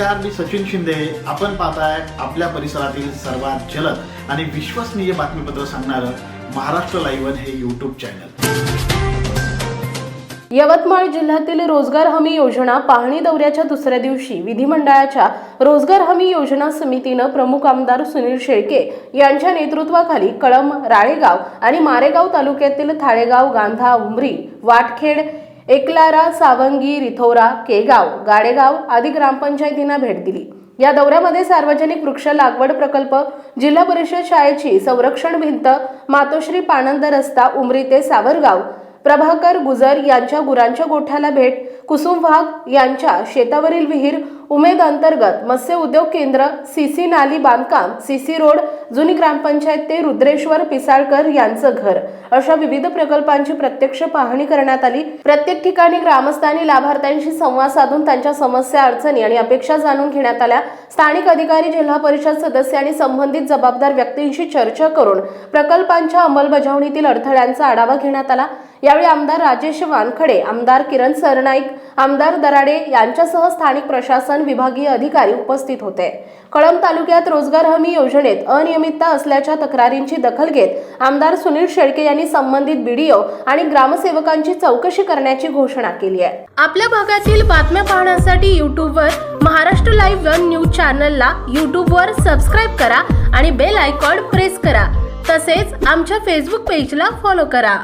नमस्कार मी सचिन शिंदे. आपण पाहताय आपल्या परिसरातील सर्वात जलद आणि विश्वसनीय बातमीपत्र सांगणारं महाराष्ट्र लाईव्ह हे यूट्यूब चॅनल यवतमाळ जिल्ह्यातील रोजगार हमी योजना पाहणी दौऱ्याच्या दुसऱ्या दिवशी विधिमंडळाच्या रोजगार हमी योजना समितीनं प्रमुख आमदार सुनील शेळके यांच्या नेतृत्वाखाली कळंब राळेगाव आणि मारेगाव तालुक्यातील थाळेगाव गांधा उमरी वाटखेड एकलारा सावंगी रिथोरा केगाव गाडेगाव आदी ग्रामपंचायतींना भेट दिली. या दौऱ्यामध्ये सार्वजनिक वृक्ष लागवड प्रकल्प जिल्हा परिषद शाळेची संरक्षण भिंत मातोश्री पाणंद रस्ता उमरी ते सावरगाव प्रभाकर गुजर यांच्या गुरांच्या गोठ्याला भेट कुसुम वाघ यांच्या शेतावरील विहीर उमेद अंतर्गत मत्स्य उद्योग केंद्र सीसी नाली बांधकाम सीसी रोड जुनी ग्रामपंचायत ते रुद्रेश्वर पिसाळकर यांचं घर. अशा विविध प्रकल्पांची प्रत्यक्ष पाहणी करण्यात आली. प्रत्येक ठिकाणी ग्रामस्थांनी लाभार्थ्यांशी संवाद साधून त्यांच्या समस्या अडचणी आणि अपेक्षा जाणून घेण्यात आल्या. स्थानिक अधिकारी जिल्हा परिषद सदस्य आणि संबंधित जबाबदार व्यक्तींशी चर्चा करून प्रकल्पांच्या अंमलबजावणीतील अडथळ्यांचा आढावा घेण्यात आला. यावेळी आमदार राजेश वानखडे आमदार किरण सरनाईक आमदार दराडे यांच्यासह स्थानिक प्रशासन विभागीय अधिकारी उपस्थित होते. कळंब तालुक्यात रोजगार हमी योजनेत अनियमितता असल्याच्या तक्रारींची दखल घेत आमदार सुनील शेळके यांनी संबंधित बीडीओ आणि ग्रामसेवकांची चौकशी करण्याची घोषणा केली आहे. आपल्या भागातील बातम्या पाहण्यासाठी युट्यूबवर महाराष्ट्र लाईव्ह वन न्यूज चॅनलला युट्यूबवर सबस्क्राईब करा आणि बेल आयकॉन प्रेस करा. तसेच आमच्या फेसबुक पेजला फॉलो करा.